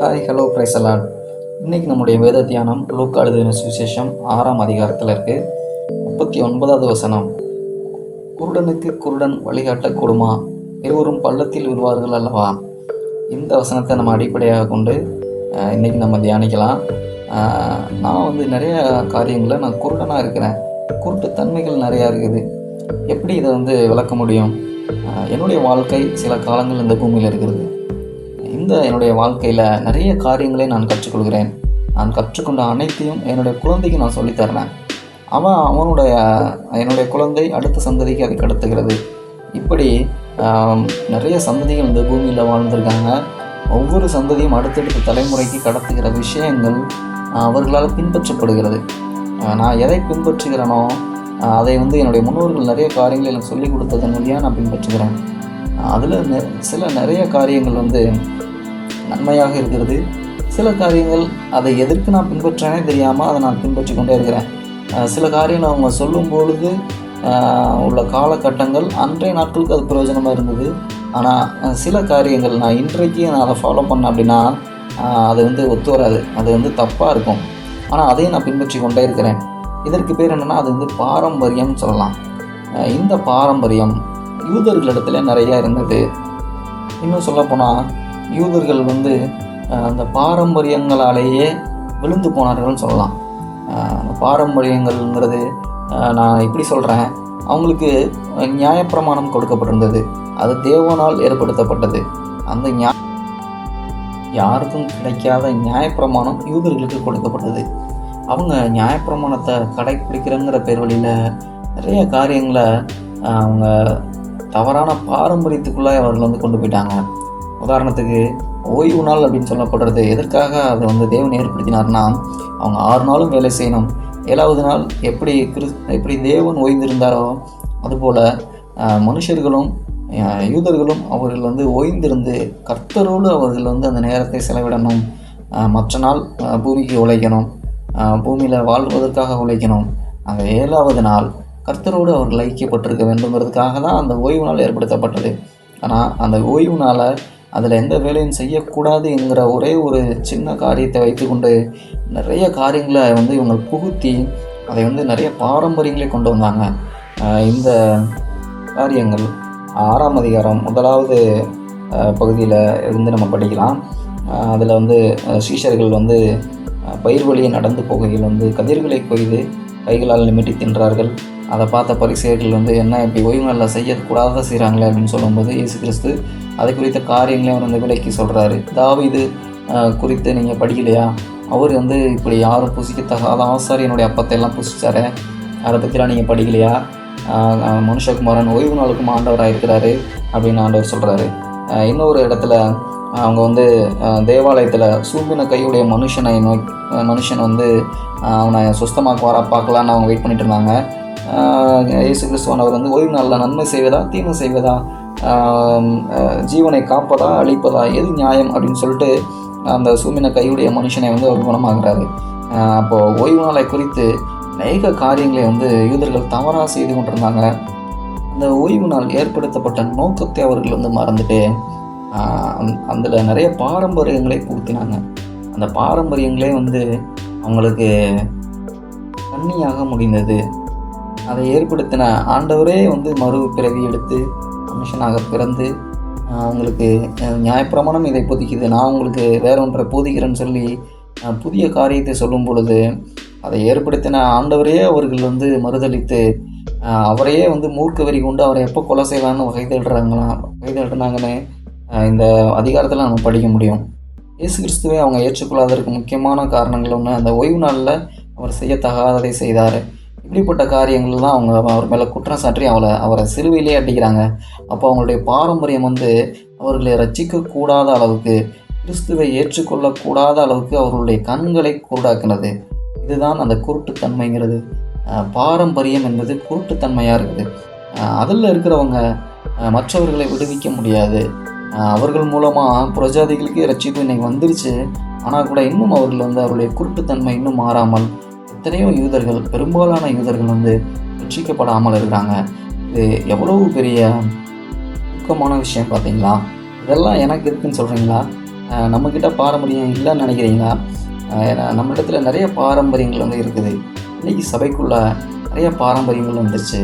Hi hello பிரைசலாட் இன்னைக்கு நம்முடைய வேத தியானம் லூக் எழுதின சுவிசேஷம் ஆறாம் அதிகாரத்தில் இருக்கு. முப்பத்தி ஒன்பதாவது வசனம். குருடனுக்கு குருடன் வழிகாட்டக்கூடுமா? இருவரும் பள்ளத்தில் விழுவார்கள் அல்லவா? இந்த வசனத்தை நம்ம அடிப்படையாக கொண்டு இன்றைக்கி இன்னைக்கு நம்ம தியானிக்கலாம். நான் வந்து நிறைய காரியங்களில் நான் குருடனாக இருக்கிறேன். குருட்டு தன்மைகள் நிறையா இருக்குது. எப்படி இதை வந்து விளக்க முடியும்? என்னுடைய வாழ்க்கை சில காலங்கள் இந்த பூமியில் இருக்கிறது. இந்த என்னுடைய வாழ்க்கையில் நிறைய காரியங்களை நான் கற்றுக்கொள்கிறேன். நான் கற்றுக்கொண்ட அனைத்தையும் என்னுடைய குழந்தைக்கு நான் சொல்லித் தர்றேன் அவன் அவனுடைய என்னுடைய குழந்தை அடுத்த சந்ததிக்கு அதை கடத்துகிறது. இப்படி நிறைய சந்ததிகள் இந்த பூமியில் வாழ்ந்திருக்காங்க. ஒவ்வொரு சந்ததியும் அடுத்தடுத்த தலைமுறைக்கு கடத்துகிற விஷயங்கள் அவர்களால் பின்பற்றப்படுகிறது. நான் எதை பின்பற்றுகிறேனோ அதை வந்து என்னுடைய முன்னோர்கள் நிறைய காரியங்களை எனக்கு சொல்லிக் கொடுத்ததன் வழியாக நான் பின்பற்றுகிறேன். அதில் சில நிறைய காரியங்கள் வந்து நன்மையாக இருக்கிறது. சில காரியங்கள் அதை எதற்கு நான் பின்பற்றேனே தெரியாமல் அதை நான் பின்பற்றி கொண்டே இருக்கிறேன். சில காரியங்கள் அவங்க சொல்லும் பொழுது உள்ள காலகட்டங்கள் அன்றைய நாட்களுக்கு அது பிரயோஜனமாக இருந்தது. ஆனால் சில காரியங்கள் நான் இன்றைக்கு நான் அதை ஃபாலோ பண்ணேன் அப்படின்னா அது வந்து ஒத்து வராது. அது வந்து தப்பாக இருக்கும். ஆனால் அதையும் நான் பின்பற்றி கொண்டே இருக்கிறேன். இதற்கு பேர் என்னென்னா அது வந்து பாரம்பரியம்னு சொல்லலாம். இந்த பாரம்பரியம் யூதர்களிடத்துல நிறையா இருந்தது. இன்னும் சொல்லப்போனால் யூதர்கள் வந்து அஹ், அந்த பாரம்பரியங்களாலேயே விழுந்து போனார்கள்னு சொல்லலாம். பாரம்பரியங்கள்ங்கிறது நான் எப்படி சொல்கிறேன் அவங்களுக்கு நியாயப்பிரமாணம் கொடுக்கப்பட்டிருந்தது. அது தேவனால் ஏற்படுத்தப்பட்டது. அந்த நியா யாருக்கும் கிடைக்காத நியாயப்பிரமாணம் யூதர்களுக்கு கொடுக்கப்பட்டது. அவங்க நியாயப்பிரமாணத்தை கடைப்பிடிக்கிறங்கிற பேர் வழியில் நிறைய காரியங்களை அவங்க தவறான பாரம்பரியத்துக்குள்ளே அவர்கள் வந்து கொண்டு போயிட்டாங்க. உதாரணத்துக்கு ஓய்வு நாள் அப்படின்னு சொல்லப்படுறது எதற்காக அதை வந்து தேவன் ஏற்படுத்தினார்னா அவங்க ஆறு நாளும் வேலை செய்யணும். ஏழாவது நாள் எப்படி கிறிஸ் எப்படி தேவன் ஓய்ந்திருந்தாரோ அதுபோல் மனுஷர்களும் யூதர்களும் அவர்கள் வந்து ஓய்ந்திருந்து கர்த்தரோடு அவர்கள் வந்து அந்த நேரத்தை செலவிடணும். மற்ற நாள் பூமிக்கு உழைக்கணும். பூமியில் வாழ்வதற்காக உழைக்கணும். அந்த ஏழாவது நாள் கர்த்தரோடு அவர்கள் ஐக்கியப்பட்டிருக்க வேண்டுங்கிறதுக்காக தான் அந்த ஓய்வு நாள் ஏற்படுத்தப்பட்டது. ஆனால் அந்த ஓய்வு நாளை அதில் எந்த வேலையும் செய்யக்கூடாது என்கிற ஒரே ஒரு சின்ன காரியத்தை வைத்துக்கொண்டு நிறைய காரியங்களை வந்து இவங்க புகுத்தி அதை வந்து நிறைய பாரம்பரியங்களை கொண்டு வந்தாங்க. இந்த காரியங்கள் ஆறாம் அதிகாரம் முதலாவது பகுதியில் இருந்து நம்ம படிக்கலாம். அதில் வந்து ஆஹ் சீஷர்கள் வந்து பயிர் வழியை நடந்து போகையில் வந்து கதிர்களை கொய்து கைகளால் நிமிட்டி தின்றார்கள். அதை பார்த்த பரிசெயர்கள் வந்து என்ன இப்படி ஓய்வு நாளில் செய்யக்கூடாத செய்கிறாங்களே அப்படின்னு சொல்லும்போது இயேசு கிறிஸ்து அதை குறித்த காரியங்களையும் அவர் வந்து விலைக்கு சொல்கிறாரு தாவீது இது குறித்து நீங்கள் படிக்கலையா? அவர் வந்து இப்படி யாரும் புசிக்கத்தகாத ஆசாரியனுடைய அப்பத்தை எல்லாம் புசிச்சாரு அதை பற்றிலாம் நீங்கள் படிக்கலையா மனுஷகுமாரன் ஓய்வு நாளுக்கும் ஆண்டவராக இருக்கிறாரு அப்படின்னு ஆண்டவர் சொல்கிறாரு இன்னொரு இடத்துல அவங்க வந்து தேவாலயத்தில் சூம்பின கையுடைய மனுஷனை நோய் மனுஷன் வந்து அவனை அவனை சுஸ்தமாக்குவாரா பார்க்கலான்னு அவங்க வெயிட் பண்ணிட்டு இருந்தாங்க. இயேசு கிறிஸ்துவானவர் வந்து ஓய்வு நாளில் நன்மை செய்வதா தீமை செய்வதா? ஜீவனை காப்பதா அழிப்பதா? எது நியாயம்? அப்படின்னு சொல்லிட்டு அந்த சூமின கையுடைய மனுஷனை வந்து அவர் குணமாகிறாரு அப்போது ஓய்வு நாளை குறித்து அநேக காரியங்களை வந்து யூதர்கள் தவறாக செய்து கொண்டிருந்தாங்க. அந்த ஓய்வு நாள் ஏற்படுத்தப்பட்ட நோக்கத்தை அவர்கள் வந்து மறந்துட்டு அதில் நிறைய பாரம்பரியங்களை புகுத்தினாங்க. அந்த பாரம்பரியங்களே வந்து அவங்களுக்கு தண்ணியாக முடிந்தது. அதை ஏற்படுத்தின ஆண்டவரே வந்து மறு பிறவி எடுத்து மனுஷனாக பிறந்து உங்களுக்கு அவங்களுக்கு நியாயப்பிரமாணம் இதை புதிக்குது. நான் உங்களுக்கு வேற ஒன்றை போதிக்கிறேன்னு சொல்லி புதிய காரியத்தை சொல்லும் பொழுது அதை ஏற்படுத்தின ஆண்டவரே அவர்கள் வந்து மறுதளித்து அவரையே வந்து மூர்க்க வரி கொண்டு அவரை எப்போ கொலை செய்வான்னு வகை தேடுறாங்களாம் வகை தேடுறாங்கன்னு இந்த அதிகாரத்தில் நம்ம படிக்க முடியும். இயேசு கிறிஸ்துவை அவங்க ஏற்றுக்கொள்ளாததற்கு முக்கியமான காரணங்கள் ஒன்று அந்த ஓய்வு நாளில் அவர் செய்யத்தகாததை செய்தார். இப்படிப்பட்ட காரியங்கள்லாம் அவங்க அவர் மேலே குற்றம் சாற்றி அவளை அவரை சிலுவையிலே அடிக்கிறாங்க. அப்போ அவங்களுடைய பாரம்பரியம் வந்து அவர்களை ரசிக்கக்கூடாத அளவுக்கு கிறிஸ்துவை ஏற்றுக்கொள்ளக்கூடாத அளவுக்கு அவர்களுடைய கண்களை குருடாக்கினது. இதுதான் அந்த குருட்டுத்தன்மைங்கிறது. பாரம்பரியம் என்பது குருட்டுத்தன்மையாக இருக்குது. அதில் இருக்கிறவங்க மற்றவர்களை விடுவிக்க முடியாது. அவர்கள் மூலமாக புரஜாதிகளுக்கு ரட்சிப்பு இன்னைக்கு வந்துருச்சு. ஆனால் கூட இன்னும் அவர்கள் வந்து அவருடைய குருட்டுத்தன்மை இன்னும் மாறாமல் எத்தனையோ யூதர்கள் பெரும்பாலான யூதர்கள் வந்து ரட்சிக்கப்படாமல் இருக்கிறாங்க. இது எவ்வளவு பெரிய துக்கமான விஷயம் பார்த்தீங்களா? இதெல்லாம் எனக்கு இருக்குன்னு சொல்கிறீங்களா நம்மக்கிட்ட பாரம்பரியம் இல்லைன்னு நினைக்கிறீங்களா? ஏன்னா நம்மளிடத்துல நிறைய பாரம்பரியங்கள் வந்து இருக்குது. இன்றைக்கி சபைக்குள்ளே நிறைய பாரம்பரியங்கள் வந்துருச்சு.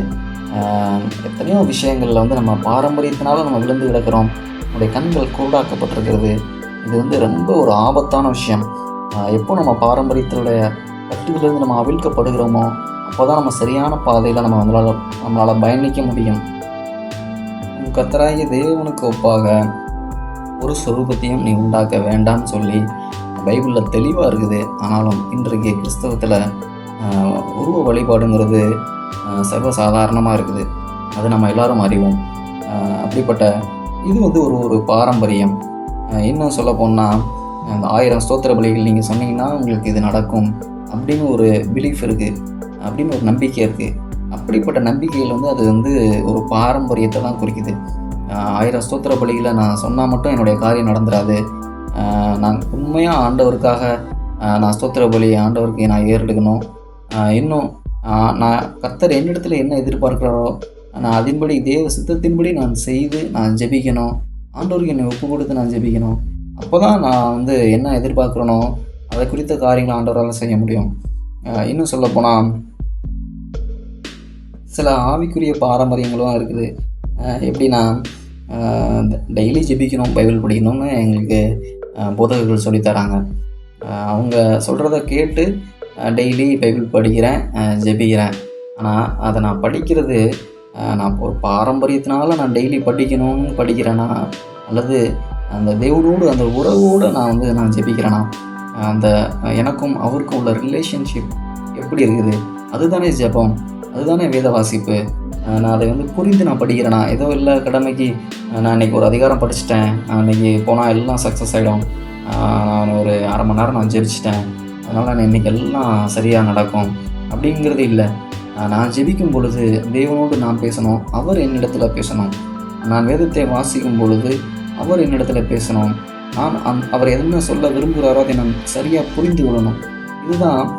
எத்தனையோ விஷயங்களில் வந்து நம்ம பாரம்பரியத்தினால நம்ம விழுந்து கிடக்கிறோம். நம்முடைய கண்கள் குருடாக்கப்பட்டிருக்கிறது. இது வந்து ரொம்ப ஒரு ஆபத்தான விஷயம். எப்போ நம்ம பாரம்பரியத்தினுடைய கட்டுகளிலிருந்து நம்ம அவிழ்க்கப்படுகிறோமோ அப்போ தான் நம்ம சரியான பாதையில் நம்ம நம்மளால் நம்மளால் பயணிக்க முடியும். கத்தராகிய தேவனுக்கு ஒப்பாக ஒரு சொரூபத்தையும் நீ உண்டாக்க வேண்டாம்னு சொல்லி பைபிளில் தெளிவாக இருக்குது. ஆனாலும் இன்றைக்கு கிறிஸ்தவத்தில் உருவ வழிபாடுங்கிறது சர்வசாதாரணமாக இருக்குது. அது நம்ம எல்லாரும் அறிவோம். அப்படிப்பட்ட இது வந்து ஒரு ஒரு பாரம்பரியம். இன்னும் சொல்ல போனால் அந்த ஆயிரம் ஸ்தோத்திர பலிகள் நீங்கள் சொன்னீங்கன்னா உங்களுக்கு இது நடக்கும். அப்படின்னு ஒரு பிலீஃப் இருக்குது அப்படின்னு ஒரு நம்பிக்கை இருக்குது அப்படிப்பட்ட நம்பிக்கையில் வந்து அது வந்து ஒரு பாரம்பரியத்தை தான் குறிக்குது. ஆயிரம் ஸ்தோத்திர பலிகளை நான் சொன்னால் மட்டும் என்னுடைய காரியம் நடந்துடாது நான் உண்மையாக ஆண்டவருக்காக நான் ஸ்தோத்திர பலி ஆண்டவருக்கு நான் ஏறெடுக்கணும். இன்னும் நான் கர்த்தர் என்னிடத்துல என்ன எதிர்பார்க்கிறாரோ நான் அதன்படி தேவ சித்தத்தின்படி நான் செய்து நான் ஜெபிக்கணும். ஆண்டவருக்கு என்னை ஒப்பு கொடுத்து நான் ஜெபிக்கணும். அப்போ தான் நான் வந்து என்ன எதிர்பார்க்குறேனோ அதை குறித்த காரியங்களை ஆண்டவரால் செய்ய முடியும். இன்னும் சொல்லப்போனால் சில ஆவிக்குரிய பாரம்பரியங்களும் இருக்குது. எப்படின்னா டெய்லி ஜெபிக்கணும் பைபிள் படிக்கணும்னு எங்களுக்கு போதகர்கள் சொல்லித் தராங்க. அவங்க சொல்கிறத கேட்டு டெய்லி பைபிள் படிக்கிறேன் ஜெபிக்கிறேன். ஆனால் அதை நான் படிக்கிறது நான் ஒரு பாரம்பரியத்தினால நான் டெய்லி படிக்கணும்னு படிக்கிறேன்னா அல்லது அந்த தேவனோடு அந்த உறவோடு நான் வந்து நான் ஜெபிக்கிறேனா? அந்த எனக்கும் அவருக்கும் உள்ள ரிலேஷன்ஷிப் எப்படி இருக்குது? அதுதானே ஜெபம் அதுதானே வேத வாசிப்பு. நான் அதை வந்து புரிந்து நான் படிக்கிறேனா. ஏதோ இல்லை கடமைக்கு நான் இன்றைக்கி ஒரு அதிகாரம் படிச்சிட்டேன். அன்றைக்கி போனால் எல்லாம் சக்ஸஸ் ஆகிடும் நான் ஒரு அரை மணி நேரம் நான் ஜெபிச்சிட்டேன். அதனால் நான் இன்னைக்கு எல்லாம் சரியாக நடக்கும். அப்படிங்கிறது இல்லை. நான் ஜெபிக்கும் பொழுது தேவனோடு நான் பேசணும். அவர் என்னிடத்தில் பேசணும். நான் வேதத்தை வாசிக்கும் பொழுது அவர் என்னிடத்தில் பேசணும். நான் அந் அவர் என்ன சொல்ல விரும்புகிறாரோ அதை நான் சரியாக புரிந்து கொள்ளணும். இதுதான்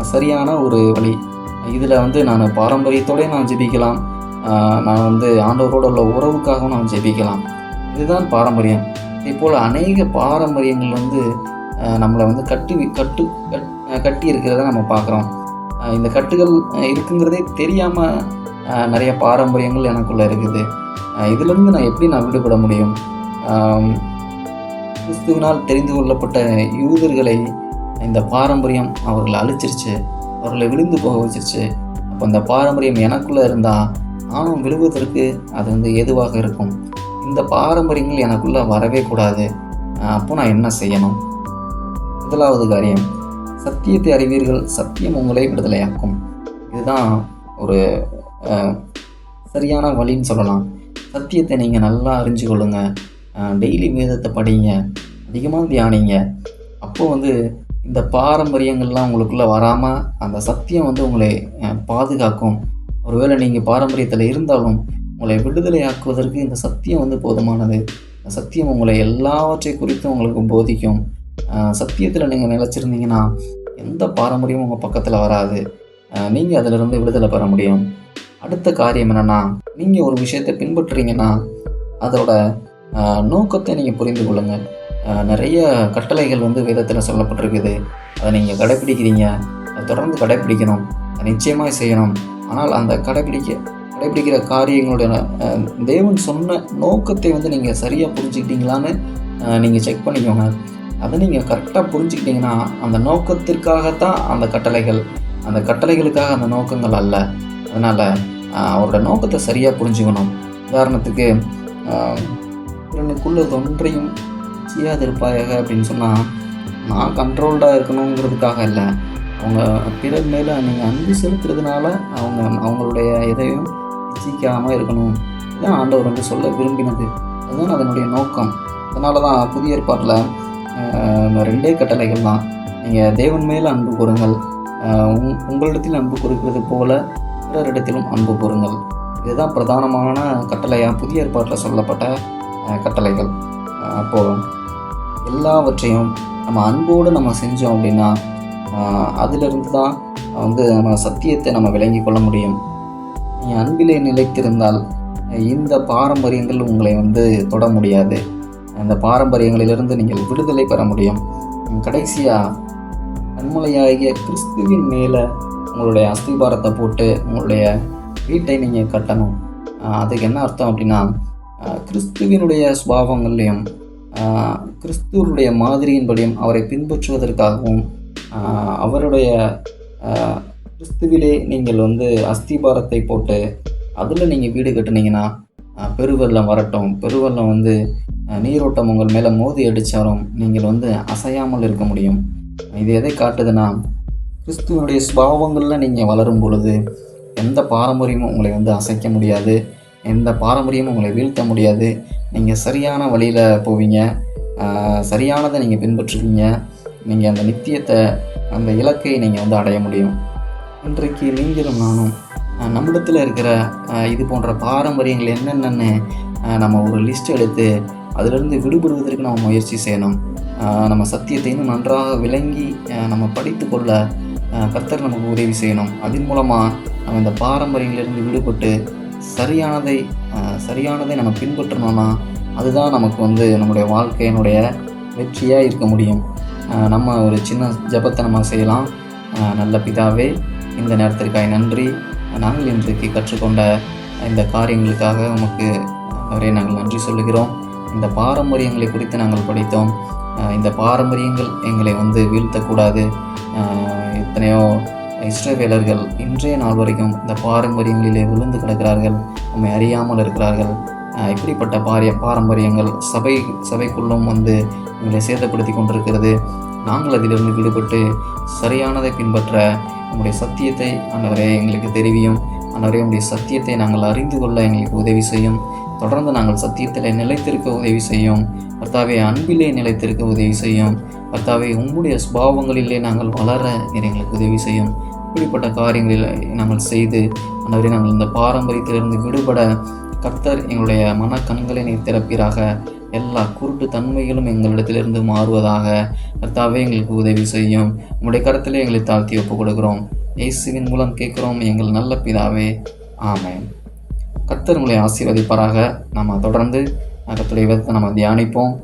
சரியான ஒரு வழி. இதில் வந்து நான் பாரம்பரியத்தோடய நான் ஜெபிக்கலாம். நான் வந்து ஆண்டவரோட உள்ள உறவுக்காகவும் நான் ஜெபிக்கலாம். இதுதான் பாரம்பரியம். இதே போல் அநேக பாரம்பரியங்கள் வந்து நம்மளை வந்து கட்டி கட்டு கட்- கட்டி இருக்கிறத நம்ம பார்க்குறோம். இந்த கட்டுகள் இருக்குங்கிறதே தெரியாமல் நிறைய பாரம்பரியங்கள் எனக்குள்ளே இருக்குது. இதுலேருந்து நான் எப்படி நான் விடுபட முடியும்? கிறிஸ்துவினால் தெரிந்து கொள்ளப்பட்ட யூதர்களை இந்த பாரம்பரியம் அவர்களை அழிச்சிருச்சு அவர்களை விழுந்து போக வச்சிருச்சு. அப்போ அந்த பாரம்பரியம் எனக்குள்ளே இருந்தால் நானும் விழுவதற்கு அது வந்து எதுவாக இருக்கும். இந்த பாரம்பரியங்கள் எனக்குள்ளே வரவே கூடாது. அப்போ நான் என்ன செய்யணும்? முதலாவது காரியம் சத்தியத்தை அறிவீர்கள் சத்தியம் உங்களை விடுதலையாக்கும். இதுதான் ஒரு சரியான வழின்னு சொல்லலாம். சத்தியத்தை நீங்கள் நல்லா அறிஞ்சு கொள்ளுங்கள் டெய்லி வேதத்தை படிங்க அதிகமாக தியானிங்க. அப்போது வந்து இந்த பாரம்பரியங்கள்லாம் உங்களுக்குள்ளே வராமல் அந்த சத்தியம் வந்து உங்களை பாதுகாக்கும். ஒருவேளை நீங்கள் பாரம்பரியத்தில் இருந்தாலும் உங்களை விடுதலையாக்குவதற்கு இந்த சத்தியம் வந்து போதுமானது. இந்த சத்தியம் உங்களை எல்லாவற்றை குறித்தும் உங்களுக்கு போதிக்கும். சத்தியத்தில் நீங்கள் நிலச்சிருந்தீங்கன்னா எந்த பாரம்பரியமும் உங்கள் பக்கத்தில் வராது. நீங்கள் அதிலிருந்து விடுதலை பெற முடியும். அடுத்த காரியம் என்னென்னா நீங்கள் ஒரு விஷயத்தை பின்பற்றுறீங்கன்னா அதோட நோக்கத்தை நீங்கள் புரிந்து கொள்ளுங்கள் நிறைய கட்டளைகள் வந்து வேதத்தில் சொல்லப்பட்டிருக்குது. அதை நீங்கள் கடைப்பிடிக்கிறீங்க அதை தொடர்ந்து கடைப்பிடிக்கணும் நிச்சயமாக செய்யணும். ஆனால் அந்த கடைப்பிடிக்க கடைப்பிடிக்கிற காரியங்களுடைய தேவன் சொன்ன நோக்கத்தை வந்து நீங்கள் சரியாக புரிஞ்சுக்கிட்டீங்களான்னு நீங்கள் செக் பண்ணிக்கோங்க. அதை நீங்கள் கரெக்டாக புரிஞ்சுக்கிட்டீங்கன்னா அந்த நோக்கத்திற்காகத்தான் அந்த கட்டளைகள் அந்த கட்டளைகளுக்காக அந்த நோக்கங்கள் அல்ல. அதனால் அவரோட நோக்கத்தை சரியாக புரிஞ்சுக்கணும். உதாரணத்துக்கு பிறனுக்குள்ள ஒன்றையும் செய்யாதிருப்பாயாக அப்படின்னு சொன்னால் நான் கண்ட்ரோல்டாக இருக்கணுங்கிறதுக்காக இல்லை. அவங்க பிறர் மேலே நீங்கள் அன்பு செலுத்துறதுனால அவங்க அவங்களுடைய இதையும் இச்சிக்காமல் இருக்கணும். இதான் ஆண்டவர் வந்து சொல்ல விரும்பினது. அதுதான் அதனுடைய நோக்கம். அதனால தான் புதிய ஏற்பாட்டில் இந்த ரெண்டே கட்டளைகள் தான். நீங்கள் தேவன் மேலே அன்பு கூறுங்கள். உங்களிடத்தில் அன்பு கொடுக்கிறது போல பிறரிடத்திலும் அன்பு கூறுங்கள். இதுதான் பிரதானமான கட்டளையாக புதிய ஏற்பாட்டில் சொல்லப்பட்ட கட்டளைகள். அப்போது எல்லாவற்றையும் நம்ம அன்போடு நம்ம செஞ்சோம் அப்படின்னா அதிலிருந்து தான் வந்து நம்ம சத்தியத்தை நம்ம விளங்கி கொள்ள முடியும். நீ அன்பிலே நிலைத்திருந்தால் இந்த பாரம்பரியங்கள் உங்களை வந்து தொட முடியாது. அந்த பாரம்பரியங்களிலிருந்து நீங்கள் விடுதலை பெற முடியும். கடைசியாக கண்மலையாகிய கிறிஸ்துவின் மேலே உங்களுடைய அஸ்திபாரத்தை போட்டு உங்களுடைய வீட்டை நீங்கள் கட்டணும். அதுக்கு என்ன அர்த்தம் அப்படின்னா கிறிஸ்துவினுடைய சுபாவங்கள்லையும் கிறிஸ்துவருடைய மாதிரியின்படியும் அவரை பின்பற்றுவதற்காகவும் அவருடைய கிறிஸ்துவிலே நீங்கள் வந்து அஸ்திபாரத்தை போட்டு அதில் நீங்கள் வீடு கட்டினீங்கன்னா பெருவெள்ளம் வரட்டும். பெருவெள்ளம் வந்து நீரோட்டம் உங்கள் மேலே மோதி அடித்தாலும் நீங்கள் வந்து அசையாமல் இருக்க முடியும். இது எதை காட்டுதுன்னா கிறிஸ்துவனுடைய சுபாவங்களில் நீங்கள் வளரும் பொழுது எந்த பாரம்பரியமும் உங்களை வந்து அசைக்க முடியாது. எந்த பாரம்பரியமும் உங்களை வீழ்த்த முடியாது. நீங்கள் சரியான வழியில் போவீங்க. சரியானதை நீங்கள் பின்பற்றுவீங்க. நீங்கள் அந்த நித்தியத்தை அந்த இலக்கை நீங்கள் வந்து அடைய முடியும். இன்றைக்கு நீங்களும் நானும் நம்மிடத்தில் இருக்கிற இது போன்ற பாரம்பரியங்கள் என்னென்னு நம்ம ஒரு லிஸ்ட் எடுத்து அதிலிருந்து விடுபடுவதற்கு நம்ம முயற்சி செய்யணும். நம்ம சத்தியத்தை இன்னும் நன்றாக விளங்கி நம்ம படித்து கொள்ள கர்த்தர் நமக்கு உதவி செய்யணும். அதன் மூலமாக நம்ம இந்த பாரம்பரியங்களிலிருந்து விடுபட்டு சரியானதை சரியானதை நம்ம பின்பற்றணும்னா அதுதான் நமக்கு வந்து நம்முடைய வாழ்க்கையினுடைய வெற்றியாக இருக்க முடியும். நம்ம ஒரு சின்ன ஜபத்தை நம்ம செய்யலாம் நல்ல பிதாவே இந்த நேரத்திற்காக நன்றி. நாங்கள் இன்றைக்கு கற்றுக்கொண்ட இந்த காரியங்களுக்காக உமக்கு அவரே நாங்கள் நன்றி சொல்லுகிறோம். இந்த பாரம்பரியங்களை குறித்து நாங்கள் படித்தோம். இந்த பாரம்பரியங்கள் எங்களை வந்து வீழ்த்தக்கூடாது. எத்தனையோ இஸ்ரவேலர்கள் இன்றைய நாள் வரைக்கும் இந்த பாரம்பரியங்களிலே விழுந்து கிடக்கிறார்கள் நம்மை அறியாமல் இருக்கிறார்கள். இப்படிப்பட்ட பாரிய பாரம்பரியங்கள் சபை சபைக்குள்ளும் வந்து எங்களை சேதப்படுத்தி கொண்டிருக்கிறது. நாங்கள் அதிலிருந்து விடுபட்டு சரியானதை பின்பற்ற நம்முடைய சத்தியத்தை ஆண்டவரே எங்களுக்கு தெரிவியும். ஆண்டவரே உடைய சத்தியத்தை நாங்கள் அறிந்து கொள்ள எங்களுக்கு உதவி செய்யும். தொடர்ந்து நாங்கள் சத்தியத்தில் நிலைத்திருக்க உதவி செய்யும். கர்த்தாவே அன்பிலே நிலைத்திருக்க உதவி செய்யும். கர்த்தாவே உங்களுடைய சுபாவங்களிலே நாங்கள் வளர எங்களுக்கு உதவி செய்யும். இப்படிப்பட்ட காரியங்களில் நாங்கள் செய்து ஆண்டவரே நாங்கள் இந்த பாரம்பரியத்திலிருந்து விடுபட கர்த்தர் எங்களுடைய மனக்கண்களை நீர் திறப்பீராக. எல்லா குருட்டு தன்மைகளும் எங்களிடத்திலிருந்து மாறுவதாக கர்த்தாவே எங்களுக்கு உதவி செய்யும். உங்களுடைய கருத்திலே எங்களை தாழ்த்தி ஒப்புக் கொடுக்கிறோம் இயேசுவின் மூலம் கேட்குறோம். எங்கள் நல்ல பிதாவே ஆமேன். கர்த்தர் உங்களை ஆசீர்வதிப்பாராக. நம்ம தொடர்ந்து கர்த்தருடைய விதத்தை நம்ம தியானிப்போம்.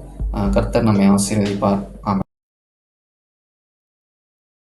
கர்த்தர் நம்மை ஆசீர்வதிப்பார். ஆமாம்